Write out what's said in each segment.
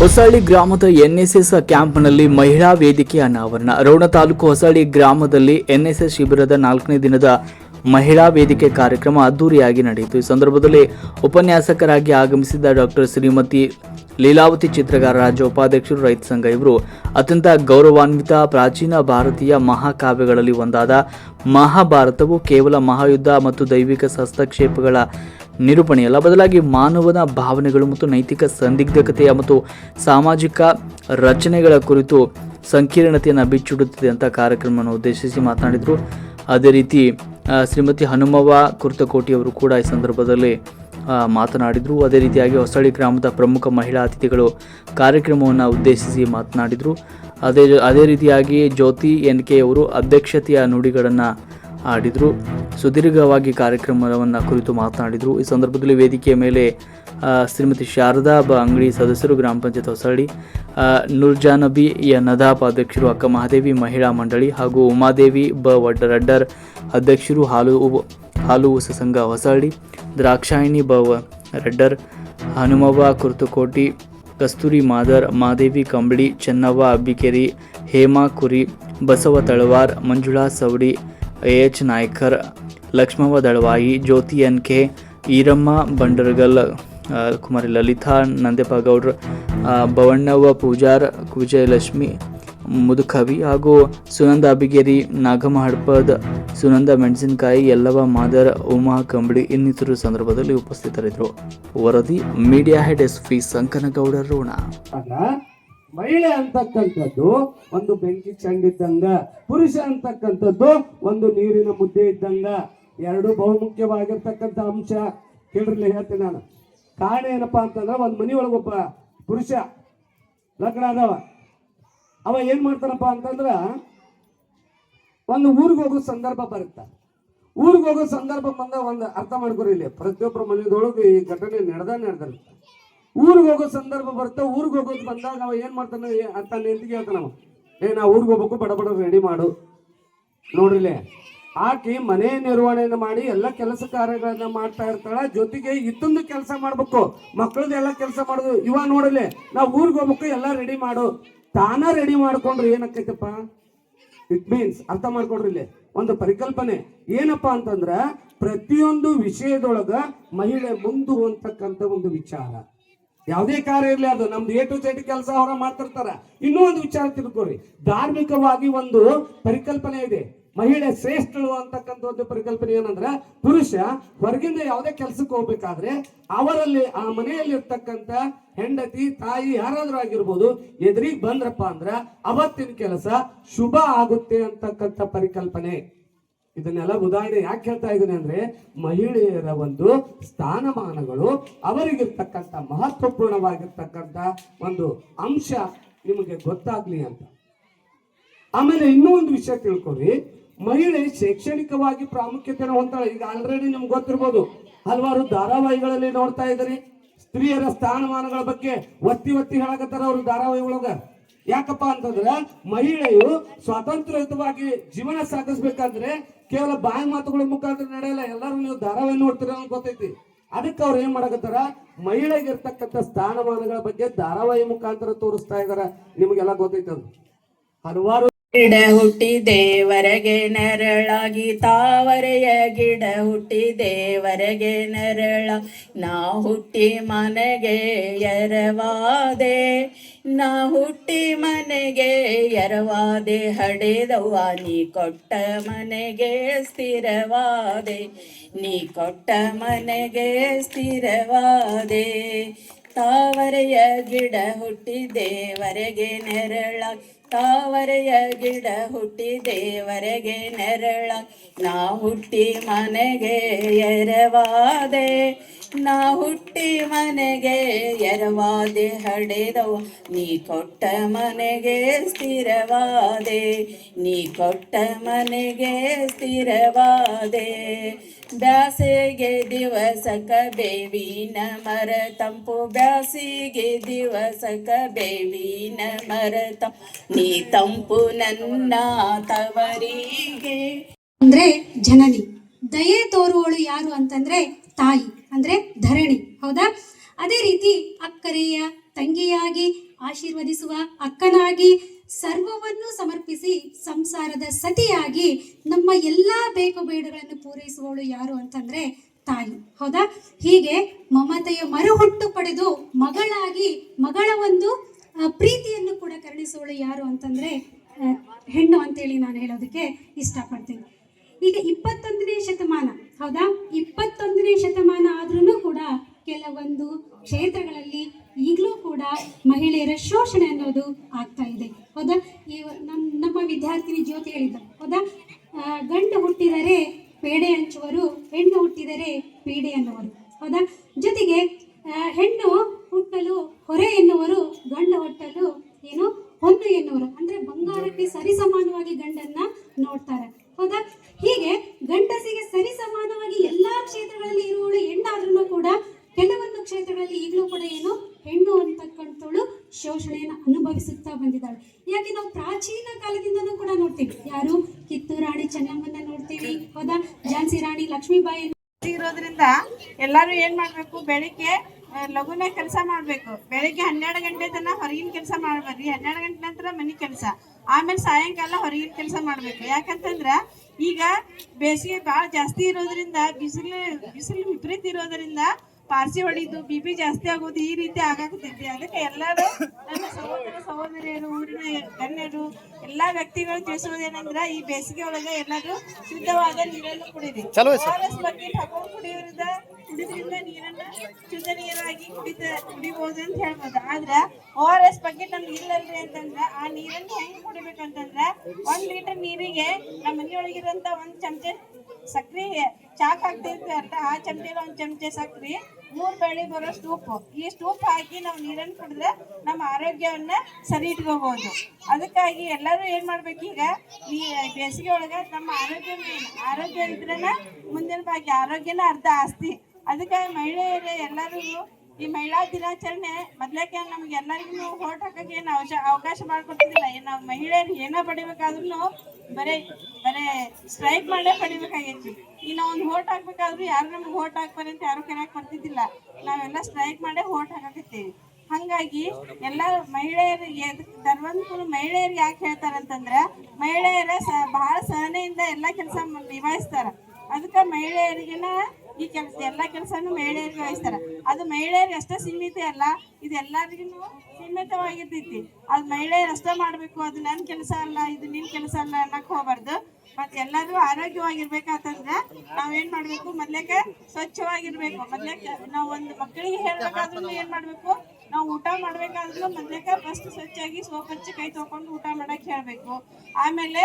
ಹೊಸಳ್ಳಿ ಗ್ರಾಮದ ಎನ್ಎಸ್ಎಸ್ ಕ್ಯಾಂಪ್ನಲ್ಲಿ ಮಹಿಳಾ ವೇದಿಕೆ ಅನಾವರಣ. ರೋಣ ತಾಲೂಕು ಹೊಸಳ್ಳಿ ಗ್ರಾಮದಲ್ಲಿ ಎನ್ಎಸ್ಎಸ್ ಶಿಬಿರದ ನಾಲ್ಕನೇ ದಿನದ ಮಹಿಳಾ ವೇದಿಕೆ ಕಾರ್ಯಕ್ರಮ ಅದ್ದೂರಿಯಾಗಿ ನಡೆಯಿತು. ಈ ಸಂದರ್ಭದಲ್ಲಿ ಉಪನ್ಯಾಸಕರಾಗಿ ಆಗಮಿಸಿದ ಡಾಕ್ಟರ್ ಶ್ರೀಮತಿ ಲೀಲಾವತಿ ಚಿತ್ರಗಾರ, ರಾಜ್ಯ ಉಪಾಧ್ಯಕ್ಷರು, ರೈತ ಸಂಘ ಇವರು ಅತ್ಯಂತ ಗೌರವಾನ್ವಿತ ಪ್ರಾಚೀನ ಭಾರತೀಯ ಮಹಾಕಾವ್ಯಗಳಲ್ಲಿ ಒಂದಾದ ಮಹಾಭಾರತವು ಕೇವಲ ಮಹಾಯುದ್ಧ ಮತ್ತು ದೈವಿಕ ಹಸ್ತಕ್ಷೇಪಗಳ ನಿರೂಪಣೆಯಲ್ಲ, ಬದಲಾಗಿ ಮಾನವನ ಭಾವನೆಗಳು ಮತ್ತು ನೈತಿಕ ಸಂದಿಗ್ಧತೆಯ ಮತ್ತು ಸಾಮಾಜಿಕ ರಚನೆಗಳ ಕುರಿತು ಸಂಕೀರ್ಣತೆಯನ್ನು ಬಿಚ್ಚಿಡುತ್ತದೆ ಅಂತ ಕಾರ್ಯಕ್ರಮವನ್ನು ಉದ್ದೇಶಿಸಿ ಮಾತನಾಡಿದರು. ಅದೇ ರೀತಿ ಶ್ರೀಮತಿ ಹನುಮವ್ವ ಕುರ್ತಕೋಟಿ ಅವರು ಕೂಡ ಈ ಸಂದರ್ಭದಲ್ಲಿ ಮಾತನಾಡಿದರು. ಅದೇ ರೀತಿಯಾಗಿ ಹೊಸಳ್ಳಿ ಗ್ರಾಮದ ಪ್ರಮುಖ ಮಹಿಳಾ ಅತಿಥಿಗಳು ಕಾರ್ಯಕ್ರಮವನ್ನು ಉದ್ದೇಶಿಸಿ ಮಾತನಾಡಿದರು. ಅದೇ ಅದೇ ರೀತಿಯಾಗಿ ಜ್ಯೋತಿ ಎನ್ ಕೆ ಅವರು ಅಧ್ಯಕ್ಷತೆಯ ನುಡಿಗಳನ್ನು ಆಡಿದರು ಸುದೀರ್ಘವಾಗಿ ಕಾರ್ಯಕ್ರಮವನ್ನು ಕುರಿತು ಮಾತನಾಡಿದರು. ಈ ಸಂದರ್ಭದಲ್ಲಿ ವೇದಿಕೆಯ ಮೇಲೆ ಶ್ರೀಮತಿ ಶಾರದಾ ಬ ಅಂಗಡಿ ಸದಸ್ಯರು, ಗ್ರಾಮ ಪಂಚಾಯತ್ ಹೊಸಳ್ಳಿ ನೂರ್ಜಾನಬಿ ಯ ನದಾಪ್ ಅಧ್ಯಕ್ಷರು, ಅಕ್ಕ ಮಹಾದೇವಿ ಮಹಿಳಾ ಮಂಡಳಿ ಹಾಗೂ ಉಮಾದೇವಿ ಬ ವಡ್ಡರಡ್ಡರ್ ಅಧ್ಯಕ್ಷರು, ಹಾಲು ಹಾಲು ಉಸ ಸಂಘ ಹೊಸಳ್ಳಿ, ದ್ರಾಕ್ಷಾಯಿಣಿ ಬ Raddar, Hanumavva Kurtukoti, Kasturi Madar, Madevi Kambali, Chennavva Abbikeri, Hema Kuri, Basava Talawar, Manjula Savadi H Naikar Lakshmava Dalavayi Jyoti N K, Iramma Bandargal Kumari Lalita Nandeppa Gowdra Bavannavva Bhavannavva Pujar Vijayalakshmi Mudukavi ಹಾಗೂ ಸುನಂದ ಅಬಿಗೇರಿ ನಾಗಮ್ಮ ಹಡ್ಪದ್, ಸುನಂದ ಮೆಣಸಿನಕಾಯಿ ಯಲ್ಲವ ಮಾದರ್, ಉಮಾ ಕಂಬಳಿ ಇನ್ನಿತರ ಸಂದರ್ಭದಲ್ಲಿ ಉಪಸ್ಥಿತರಿದ್ದರು. ವರದಿ media head S P Sankanagouda, Rona. ಮಹಿಳೆ ಅಂತಕ್ಕಂಥದ್ದು ಒಂದು ಬೆಂಕಿ ಚಂಡಿದ್ದಂಗ, ಪುರುಷ ಅಂತಕ್ಕಂಥದ್ದು ಒಂದು ನೀರಿನ ಮುದ್ದೆ ಇದ್ದಂಗ, ಎರಡು ಬಹುಮುಖ್ಯವಾಗಿರ್ತಕ್ಕಂಥ ಅಂಶ. ಕೇಳಿರ್ಲಿ ಹೇಳ್ತೀನಿ ನಾನು. ಕಾರಣ ಏನಪ್ಪಾ ಅಂತಂದ್ರೆ ಒಂದು ಮನಿ ಒಳಗೊಬ್ಬ ಪುರುಷ, ಲಗ್ನ ಅದಾವ ಅವ ಏನ್ ಮಾಡ್ತಾನಪ್ಪ ಅಂತಂದ್ರೆ ಒಂದು ಊರಿಗೆ ಹೋಗೋ ಸಂದರ್ಭ ಬರುತ್ತೆ. ಊರಿಗೆ ಹೋಗೋ ಸಂದರ್ಭ ಬಂದ ಒಂದು ಅರ್ಥ ಮಾಡ್ಕೊರಿ ಇಲ್ಲಿ. ಪ್ರತಿಯೊಬ್ಬರ ಮನೆಯದೊಳಗೆ ಈ ಘಟನೆ ನಡೆದ ನಡೆದಿರುತ್ತೆ. ಊರಿಗೆ ಹೋಗೋ ಸಂದರ್ಭ ಬರುತ್ತೆ ಊರಿಗೆ ಹೋಗೋದು ಬಂದಾಗ ಅವ ಏನ್ ಮಾಡ್ತಾನೆ? ಅಂತ ನೆಂಟಿಗೆ ಹೇಳ್ತಾನ ಅವ. ಏ, ನಾ ಊರಿಗೆ ಹೋಗ್ಬೇಕು, ಬಡ ಬಡ ರೆಡಿ ಮಾಡು. ನೋಡ್ರಿಲೆ, ಆಕಿ ಮನೆ ನಿರ್ವಹಣೆಯನ್ನು ಮಾಡಿ, ಎಲ್ಲ ಕೆಲಸ ಕಾರ್ಯಗಳನ್ನ ಮಾಡ್ತಾ ಇರ್ತಾಳ, ಜೊತೆಗೆ ಇತ್ತೊಂದು ಕೆಲಸ ಮಾಡ್ಬೇಕು. ಮಕ್ಕಳದ್ದು ಎಲ್ಲ ಕೆಲಸ ಮಾಡೋದು. ಇವ ನೋಡಲೆ ನಾವು ಊರಿಗೆ ಹೋಗ್ಬೇಕು, ಎಲ್ಲ ರೆಡಿ ಮಾಡು. ತಾನ ರೆಡಿ ಮಾಡ್ಕೊಂಡ್ರೆ ಏನಕ್ಕೈತಪ್ಪ ಇಟ್ ಮೀನ್ಸ್ ಅರ್ಥ ಮಾಡ್ಕೊಡ್ರಿ ಒಂದು ಪರಿಕಲ್ಪನೆ. ಏನಪ್ಪಾ ಅಂತಂದ್ರ, ಪ್ರತಿಯೊಂದು ವಿಷಯದೊಳಗ ಮಹಿಳೆ ಮುಂದುವಂತಕ್ಕಂಥ ಒಂದು ವಿಚಾರ. ಯಾವುದೇ ಕಾರ್ಯ ಇರಲಿ ಅದು. ನಮ್ದು ಟು ಜೆಡ್ ಕೆಲಸ ಅವರ ಮಾಡ್ತಿರ್ತಾರ. ಇನ್ನೂ ಒಂದು ವಿಚಾರ ತಿಳ್ಕೊರಿ. ಧಾರ್ಮಿಕವಾಗಿ ಒಂದು ಪರಿಕಲ್ಪನೆ ಇದೆ. ಮಹಿಳೆ ಶ್ರೇಷ್ಠಳು ಅಂತಕ್ಕಂಥ ಒಂದು ಪರಿಕಲ್ಪನೆ ಏನಂದ್ರ, ಪುರುಷ ಹೊರಗಿಂದ ಯಾವುದೇ ಕೆಲಸಕ್ಕೆ ಹೋಗ್ಬೇಕಾದ್ರೆ ಅವರಲ್ಲಿ, ಆ ಮನೆಯಲ್ಲಿ ಇರ್ತಕ್ಕಂಥ ಹೆಂಡತಿ, ತಾಯಿ ಯಾರಾದ್ರೂ ಆಗಿರ್ಬೋದು, ಎದುರಿಗೆ ಬಂದ್ರಪ್ಪ ಅಂದ್ರ ಅವತ್ತಿನ ಕೆಲಸ ಶುಭ ಆಗುತ್ತೆ ಅಂತಕ್ಕಂಥ ಪರಿಕಲ್ಪನೆ. ಇದನ್ನೆಲ್ಲ ಉದಾಹರಣೆ ಯಾಕೆ ಹೇಳ್ತಾ ಇದ್ದೀನಿ ಅಂದ್ರೆ ಮಹಿಳೆಯರ ಒಂದು ಸ್ಥಾನಮಾನಗಳು ಅವರಿಗಿರ್ತಕ್ಕಂಥ ಮಹತ್ವಪೂರ್ಣವಾಗಿರ್ತಕ್ಕಂಥ ಒಂದು ಅಂಶ ನಿಮಗೆ ಗೊತ್ತಾಗ್ಲಿ ಅಂತ. ಆಮೇಲೆ ಇನ್ನೂ ಒಂದು ವಿಷಯ ತಿಳ್ಕೊರಿ ಮಹಿಳೆ ಶೈಕ್ಷಣಿಕವಾಗಿ ಪ್ರಾಮುಖ್ಯತೆಯನ್ನು ಹೊಂದಾಳೆ ಈಗ ಆಲ್ರೆಡಿ ನಿಮ್ಗೆ ಗೊತ್ತಿರ್ಬೋದು. ಹಲವಾರು ಧಾರಾವಾಹಿಗಳಲ್ಲಿ ನೋಡ್ತಾ ಇದ್ರಿ ಸ್ತ್ರೀಯರ ಸ್ಥಾನಮಾನಗಳ ಬಗ್ಗೆ ಒತ್ತಿ ಒತ್ತಿ ಹೇಳಕತ್ತಾರ ಅವರು ಧಾರಾವಾಹಿ ಒಳಗ. ಯಾಕಪ್ಪ ಅಂತಂದ್ರೆ ಮಹಿಳೆಯು ಸ್ವಾತಂತ್ರ್ಯಯುತವಾಗಿ ಜೀವನ ಸಾಧಿಸ್ಬೇಕಂದ್ರೆ ಕೇವಲ ಬಾಯಿ ಮಾತುಗಳ ಮುಖಾಂತರ ನಡೆಯಲ್ಲ, ಎಲ್ಲರೂ ನೀವು ಧಾರಾವಾಹಿ ನೋಡ್ತೀರ ಅಂತ ಗೊತ್ತೈತಿ. ಅದಕ್ಕೆ ಅವ್ರು ಏನ್ ಮಾಡಕತ್ತಾರ? ಮಹಿಳೆಗೆ ಇರ್ತಕ್ಕಂಥ ಸ್ಥಾನಮಾನಗಳ ಬಗ್ಗೆ ಧಾರಾವಾಹಿ ಮುಖಾಂತರ ತೋರಿಸ್ತಾ ಇದಾರ. ನಿಮಗೆಲ್ಲ ಗೊತ್ತೈತೆ ಅದು ಹಲವಾರು ಗಿಡ ಹುಟ್ಟಿ ದೇವರಗೆ ನೆರಳಾಗಿ ತಾವರೆಯ ಗಿಡ ಹುಟ್ಟಿ ದೇವರಗೆ ನೆರಳ. ನಾ ಹುಟ್ಟಿ ಮನೆಗೆ ಎರವಾದೆ, ನಾ ಹುಟ್ಟಿ ಮನೆಗೆ ಎರವಾದೆ. ಹಡೆದವ್ವ, ನೀ ಕೊಟ್ಟ ಮನೆಗೆ ಸ್ಥಿರವಾದೆ, ನೀ ಕೊಟ್ಟ ಮನೆಗೆ ಸ್ಥಿರವಾದೆ. ತಾವರೆಯ ಗಿಡ ಹುಟ್ಟಿ ದೇವರೆಗೆ ನೆರಳ. ತಾವರೆಯ ಗಿಡ ಹುಟ್ಟಿ ದೇವರೆಗೆ ನೆರಳ. ನಾ ಹುಟ್ಟಿ ಮನೆಗೆ ಎರವಾದೆ, ನಾ ಹುಟ್ಟಿ ಮನೆಗೆ ಎರವಾದೆ ಹಡೆದವ. ನೀ ಕೊಟ್ಟ ಮನೆಗೆ ಸ್ಥಿರವಾದೆ, ನೀ ಕೊಟ್ಟ ಮನೆಗೆ ಸ್ಥಿರವಾದೆ. ಬ್ಯಾಸಿಗೆ ದಿವಸಕ ಬೇವಿನ ಮರ ತಂಪು ಬ್ಯಾಸಿಗೆ ದಿವಸಕ ಬೇವಿನ ಮರ ತಂಪು ನೀ ತಂಪು ನನ್ನ ತವರಿಗೆ. ಅಂದ್ರೆ ಜನನಿ. ದಯೆ ತೋರುವಳು ಯಾರು ಅಂತಂದ್ರೆ ತಾಯಿ, ಅಂದ್ರೆ ಧರಣಿ. ಹೌದಾ? ಅದೇ ರೀತಿ ಅಕ್ಕರೆಯ ತಂಗಿಯಾಗಿ ಆಶೀರ್ವದಿಸುವ ಅಕ್ಕನಾಗಿ ಸರ್ವವನ್ನು ಸಮರ್ಪಿಸಿ ಸಂಸಾರದ ಸತಿಯಾಗಿ ನಮ್ಮ ಎಲ್ಲ ಬೇಕು ಬೇಡಗಳನ್ನು ಪೂರೈಸುವವಳು ಯಾರು ಅಂತಂದ್ರೆ ತಾಯಿ. ಹೌದಾ? ಹೀಗೆ ಮಮತೆಯ ಮರುಹುಟ್ಟು ಪಡೆದು ಮಗಳಾಗಿ ಮಗಳ ಒಂದು ಪ್ರೀತಿಯನ್ನು ಕೂಡ ಕರುಣಿಸುವಳು ಯಾರು ಅಂತಂದ್ರೆ ಹೆಣ್ಣು ಅಂತೇಳಿ ನಾನು ಹೇಳೋದಕ್ಕೆ ಇಷ್ಟಪಡ್ತೀನಿ. ಈಗ ಇಪ್ಪತ್ತೊಂದನೇ ಶತಮಾನ, ಹೌದಾ? ಇಪ್ಪತ್ತೊಂದನೇ ಶತಮಾನ ಆದ್ರೂ ಕೂಡ ಕೆಲವೊಂದು ಕ್ಷೇತ್ರಗಳಲ್ಲಿ ಈಗಲೂ ಕೂಡ ಮಹಿಳೆಯರ ಶೋಷಣೆ ಅನ್ನೋದು ಆಗ್ತಾ ಇದೆ. ಹೌದಾ? ಈ ನಮ್ಮ ನಮ್ಮ ವಿದ್ಯಾರ್ಥಿನಿ ಜ್ಯೋತಿ ಹೇಳಿದ್ದ ಹೌದಾ? ಗಂಡು ಹುಟ್ಟಿದರೆ ಪೇಡೆ ಹಂಚುವರು, ಹೆಣ್ಣು ಹುಟ್ಟಿದರೆ ಪೀಡೆ ಅನ್ನುವರು. ಹೌದಾ? ಜೊತೆಗೆ ಹೆಣ್ಣು ಹುಟ್ಟಲು ಹೊರೆ ಎನ್ನುವರು, ಗಂಡು ಹುಟ್ಟಲು ಏನು? ಹೊನ್ನು ಎನ್ನುವರು. ಅಂದ್ರೆ ಬಂಗಾರಕ್ಕೆ ಸರಿಸಮಾನವಾಗಿ ಗಂಡನ್ನ ನೋಡ್ತಾರೆ. ಹೌದಾ? ಹೀಗೆ ಗಂಡಸಿಗೆ ಸರಿಸಮಾನವಾಗಿ ಎಲ್ಲಾ ಕ್ಷೇತ್ರಗಳಲ್ಲಿ ಇರುವವಳು ಹೆಣ್ಣಾದ್ರೂ ಕೂಡ ಕೆಲವೊಂದು ಕ್ಷೇತ್ರಗಳಲ್ಲಿ ಈಗಲೂ ಕೂಡ ಏನು ಹೆಣ್ಣು ಅಂತಕ್ಕಂಥವಳು ಶೋಷಣೆಯನ್ನು ಅನುಭವಿಸುತ್ತಾ ಬಂದಿದ್ದಾಳೆ. ಯಾಕೆ ನಾವು ಪ್ರಾಚೀನ ಕಾಲದಿಂದನೂ ಕೂಡ ನೋಡ್ತೀವಿ. ಯಾರು? ಕಿತ್ತೂರು ರಾಣಿ ಚೆನ್ನಮ್ಮನ್ನ ನೋಡ್ತೀವಿ. ಹೌದಾ? ಝಾನ್ಸಿ ರಾಣಿ ಲಕ್ಷ್ಮೀಬಾಯಿ ಇರೋದ್ರಿಂದ ಎಲ್ಲರೂ ಏನ್ ಮಾಡ್ಬೇಕು? ಬೆಳಿಗ್ಗೆ ಲಘುನ ಕೆಲಸ ಮಾಡ್ಬೇಕು. ಬೆಳಿಗ್ಗೆ ಹನ್ನೆರಡು ಗಂಟೆ ತನಕ ಹೊರಗಿನ ಕೆಲಸ ಮಾಡ್ಬೇಕ್ರಿ ಹನ್ನೆರಡು ಗಂಟೆ ನಂತರ ಮನೆ ಕೆಲಸ. ಆಮೇಲೆ ಸಾಯಂಕಾಲ ಹೊರಗಿನ ಕೆಲಸ ಮಾಡ್ಬೇಕು. ಯಾಕಂತಂದ್ರ ಈಗ ಬೇಸಿಗೆ ಭಾಳ ಜಾಸ್ತಿ ಇರೋದ್ರಿಂದ, ಬಿಸಿಲು ಬಿಸಿಲು ವಿಪರೀತ ಇರೋದ್ರಿಂದ ಪಾರ್ಸಿ ಹೊಡಿದು ಬಿ ಪಿ ಜಾಸ್ತಿ ಆಗೋದು ಈ ರೀತಿ ಆಗಾಕತ್ತೈತಿ. ಅದಕ್ಕೆ ಎಲ್ಲರೂ ಗಣ್ಯರು ಎಲ್ಲಾ ವ್ಯಕ್ತಿಗಳು ತಿಳಿಸುವುದೇನೆಂದ್ರೆ ಈ ಬೇಸಿಗೆ ಒಳಗೆ ಎಲ್ಲರೂ ಶುದ್ಧವಾದ ನೀರನ್ನು ಕುಡಿದಿ ಬಗ್ಗೆ ಹಾಕೊಂಡು ಕುಡಿಯೋದ್ರಿಂದ ಕುಡಿದ್ರಿಂದ ನೀರನ್ನ ಶುದ್ಧ ನೀರಾಗಿ ಕುಡಿತ ಕುಡಿಬಹುದು ಅಂತ ಹೇಳ್ಬೋದು. ಆದ್ರ ಓ ಆರ್ ಎಸ್ ಬಗ್ಗೆ ನಮ್ಗೆ ಇಲ್ಲಲ್ರಿ ಅಂತಂದ್ರ ಆ ನೀರನ್ನ ಹೆಂಗ್ ಕುಡಿಬೇಕಂತಂದ್ರ ಒಂದ್ ಲೀಟರ್ ನೀರಿಗೆ ನಮ್ಮ ಮನೆಯೊಳಗಿರುವಂತ ಒಂದ್ ಚಮಚೆ ಸಕ್ರಿ ಚಾಕ್ ಹಾಕ್ತಿರ್ತೀವಿ ಅಂತ ಆ ಚಮಚೆಲಿ ಒಂದು ಚಮಚೆ ಸಕ್ರಿ, ಮೂರು ಬೆಳಿ ಬರೋ ಸ್ಟೂಪ್ ಈ ಸ್ಟೂಪ್ ಹಾಕಿ ನಾವು ನೀರನ್ನು ಕುಡಿದ್ರೆ ನಮ್ಮ ಆರೋಗ್ಯವನ್ನ ಸರಿ ಇಟ್ಕೋಬಹುದು ಅದಕ್ಕಾಗಿ ಎಲ್ಲರೂ ಏನ್ ಮಾಡ್ಬೇಕು ಈಗ? ಈ ಬೇಸಿಗೆ ಒಳಗ ನಮ್ಮ ಆರೋಗ್ಯ. ಆರೋಗ್ಯ ಇದ್ರೇನ ಮುಂದಿನ ಭಾಗ್ಯ, ಆರೋಗ್ಯನ ಅರ್ಧ ಆಸ್ತಿ. ಅದಕ್ಕಾಗಿ ಮಹಿಳೆಯರೇ ಎಲ್ಲರಿಗೂ ಈ ಮಹಿಳಾ ದಿನಾಚರಣೆ ಮೊದ್ಲಕ್ಕೆ ನಮ್ಗೆ ಎಲ್ಲರಿಗೂ ಹೋಟ್ ಹಾಕಕ್ಕೆ ಏನು ಅವಕಾಶ ಮಾಡ್ಕೊಡ್ತಿದ್ದಿಲ್ಲ ನಾವು ಮಹಿಳೆಯರು ಏನೋ ಪಡಿಬೇಕಾದ್ರೂ ಬರೇ ಬರೇ ಸ್ಟ್ರೈಕ್ ಮಾಡೇ ಪಡಿಬೇಕಾಗಿತ್ತು ಈಗ ನಾವು ಒಂದು ಹೋಟ್ ಹಾಕ್ಬೇಕಾದ್ರೂ ಯಾರು ನಮ್ಗೆ ಹೋಟ್ ಹಾಕ್ಬಾರಿ ಅಂತ ಯಾರು ಕರೆಯಕ್ ಬರ್ತಿದ್ದಿಲ್ಲ. ನಾವೆಲ್ಲ ಸ್ಟ್ರೈಕ್ ಮಾಡೇ ಹೋಟ್ ಹಾಕಕತ್ತೀವಿ ಹಂಗಾಗಿ ಎಲ್ಲ ಮಹಿಳೆಯರಿಗೆ ಧರ್ವಂತರು ಮಹಿಳೆಯರು ಯಾಕೆ ಹೇಳ್ತಾರಂತಂದ್ರ ಮಹಿಳೆಯರ ಬಹಳ ಸಹನೆಯಿಂದ ಎಲ್ಲ ಕೆಲಸ ನಿಭಾಯಿಸ್ತಾರ. ಅದಕ್ಕೆ ಮಹಿಳೆಯರಿಗೆನ ಈ ಕೆಲಸ, ಎಲ್ಲ ಕೆಲಸನೂ ಮಹಿಳೆಯರಿಗೆ ವಹಿಸ್ತಾರೆ. ಅದು ಮಹಿಳೆಯರಿಗೆ ಅಷ್ಟೇ ಸೀಮಿತ ಅಲ್ಲ, ಇದು ಎಲ್ಲರಿಗೂ ಸೀಮಿತವಾಗಿರ್ತೈತಿ. ಅದು ಮಹಿಳೆಯರು ಅಷ್ಟೇ ಮಾಡಬೇಕು, ಅದು ನನ್ನ ಕೆಲಸ ಅಲ್ಲ, ಇದು ನಿನ್ನ ಕೆಲಸ ಅಲ್ಲ ಅನ್ನಕ್ಕೆ ಹೋಗ್ಬಾರ್ದು. ಮತ್ತೆ ಎಲ್ಲರೂ ಆರೋಗ್ಯವಾಗಿರ್ಬೇಕಾತಂದ್ರೆ ನಾವೇನ್ ಮಾಡ್ಬೇಕು? ಮೊದ್ಲೇಕ ಸ್ವಚ್ಛವಾಗಿರ್ಬೇಕು. ಮೊದ್ಲೇಕ ನಾವು ಒಂದು ಮಕ್ಕಳಿಗೆ ಹೇಳ್ಬೇಕಾದ್ರೂ ಏನ್ ಮಾಡ್ಬೇಕು? ನಾವು ಊಟ ಮಾಡ್ಬೇಕಾದ್ರೂ ಮೊದ್ಲೇಕ ಫಸ್ಟ್ ಸ್ವಚ್ಛಾಗಿ ಸೋಪ್ ಹಚ್ಚಿ ಕೈ ತೊಗೊಂಡು ಊಟ ಮಾಡಕ್ ಹೇಳ್ಬೇಕು. ಆಮೇಲೆ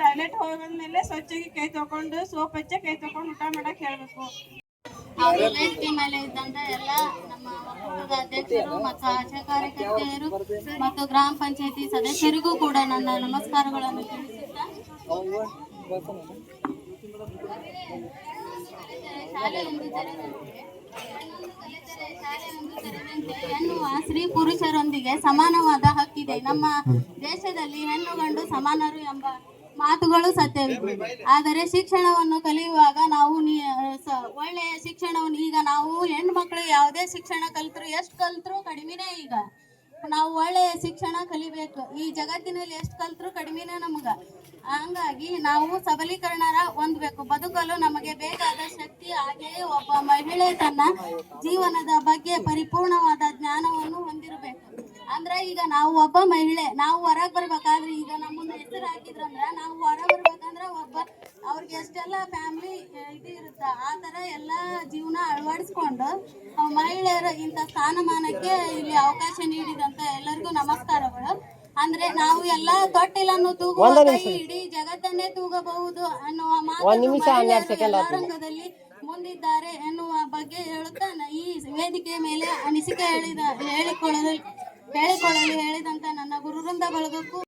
ಟಾಯ್ಲೆಟ್ ಹೋಗಂದ್ಮೇಲೆ ಸ್ವಚ್ಛಾಗಿ ಕೈ ತೊಗೊಂಡು ಸೋಪ್ ಹಚ್ಚಿ ಕೈ ತೊಗೊಂಡು ಊಟ ಮಾಡಕ್ ಹೇಳ್ಬೇಕು. ಮೇಲೆ ಇದ್ದಂತ ಎಲ್ಲ ನಮ್ಮ ಒಕ್ಕೂಟದ ಅಧ್ಯಕ್ಷರು ಮತ್ತು ಆಶಾ ಕಾರ್ಯಕರ್ತೆಯರು ಮತ್ತು ಗ್ರಾಮ ಪಂಚಾಯತಿ ಸದಸ್ಯರಿಗೂ ಕೂಡ ನನ್ನ ನಮಸ್ಕಾರಗಳನ್ನು ತಿಳಿಸುತ್ತಾ. ಶಾಲೆ ಸ್ತ್ರೀ ಪುರುಷರೊಂದಿಗೆ ಸಮಾನವಾದ ಹಕ್ಕಿದೆ. ನಮ್ಮ ದೇಶದಲ್ಲಿ ಹೆಣ್ಣು ಗಂಡು ಸಮಾನರು ಎಂಬ ಮಾತುಗಳು ಸತ್ಯವಿದೆ ಆದರೆ ಶಿಕ್ಷಣವನ್ನು ಕಲಿಯುವಾಗ ನಾವು ಒಳ್ಳೆಯ ಶಿಕ್ಷಣವನ್ನು ಈಗ ನಾವು ಹೆಣ್ಣು ಮಕ್ಕಳು ಯಾವುದೇ ಶಿಕ್ಷಣ ಕಲಿತರು ಎಷ್ಟು ಕಲಿತರು ಕಡಿಮೆನೇ ಈಗ. ನಾವು ಒಳ್ಳೆಯ ಶಿಕ್ಷಣ ಕಲಿಬೇಕು. ಈ ಜಗತ್ತಿನಲ್ಲಿ ಎಷ್ಟು ಕಲಿತರು ಕಡಿಮೆನೇ ನಮಗ. ಹಂಗಾಗಿ ನಾವು ಸಬಲೀಕರಣರ ಹೊಂದಬೇಕು. ಬದುಕಲು ನಮಗೆ ಬೇಕಾದ ಶಕ್ತಿ ಹಾಗೆಯೇ ಒಬ್ಬ ಮಹಿಳೆ ತನ್ನ ಜೀವನದ ಬಗ್ಗೆ ಪರಿಪೂರ್ಣವಾದ ಜ್ಞಾನವನ್ನು ಹೊಂದಿರಬೇಕು. ಅಂದ್ರೆ ಈಗ ನಾವು ಒಬ್ಬ ಮಹಿಳೆ, ನಾವು ಹೊರಗೆ ಬರ್ಬೇಕಾದ್ರೆ ಈಗ ನಮ್ಮನ್ನ ಹೆಸರು ಹಾಕಿದ್ರಂದ್ರ ನಾವು ಹೊರಗೆ ಬರ್ಬೇಕಂದ್ರೆ ಒಬ್ಬ ಅವ್ರಿಗೆ ಎಷ್ಟೆಲ್ಲ ಫ್ಯಾಮಿಲಿ ಇದು ಇರುತ್ತೆ ಆ ಥರ ಎಲ್ಲ ಜೀವನ ಅಳವಡಿಸ್ಕೊಂಡು ಮಹಿಳೆಯರ ಇಂಥ ಸ್ಥಾನಮಾನಕ್ಕೆ ಇಲ್ಲಿ ಅವಕಾಶ ನೀಡಿದಂತ ಅಂದ್ರೆ ನಾವು ಎಲ್ಲ ತೊಟ್ಟಿಲನ್ನು ತೂಗುವ ಕೈ ಇಡೀ ಜಗತ್ತನ್ನೇ ತೂಗಬಹುದು ಅನ್ನುವ ಮಾತು ರಂಗದಲ್ಲಿ ಮುಂದಿದ್ದಾರೆ ಎನ್ನುವ ಬಗ್ಗೆ ಹೇಳುತ್ತಾ ಈ ವೇದಿಕೆಯ ಮೇಲೆ ಅನಿಸಿಕೆ ಹೇಳಿದ ಹೇಳಿಕೊಳ್ಳಲು ಹೇಳಿಕೊಳ್ಳಲು ಹೇಳಿದಂತ ನನ್ನ ಗುರುವೃಂದ ಬಳಗಕ್ಕೂ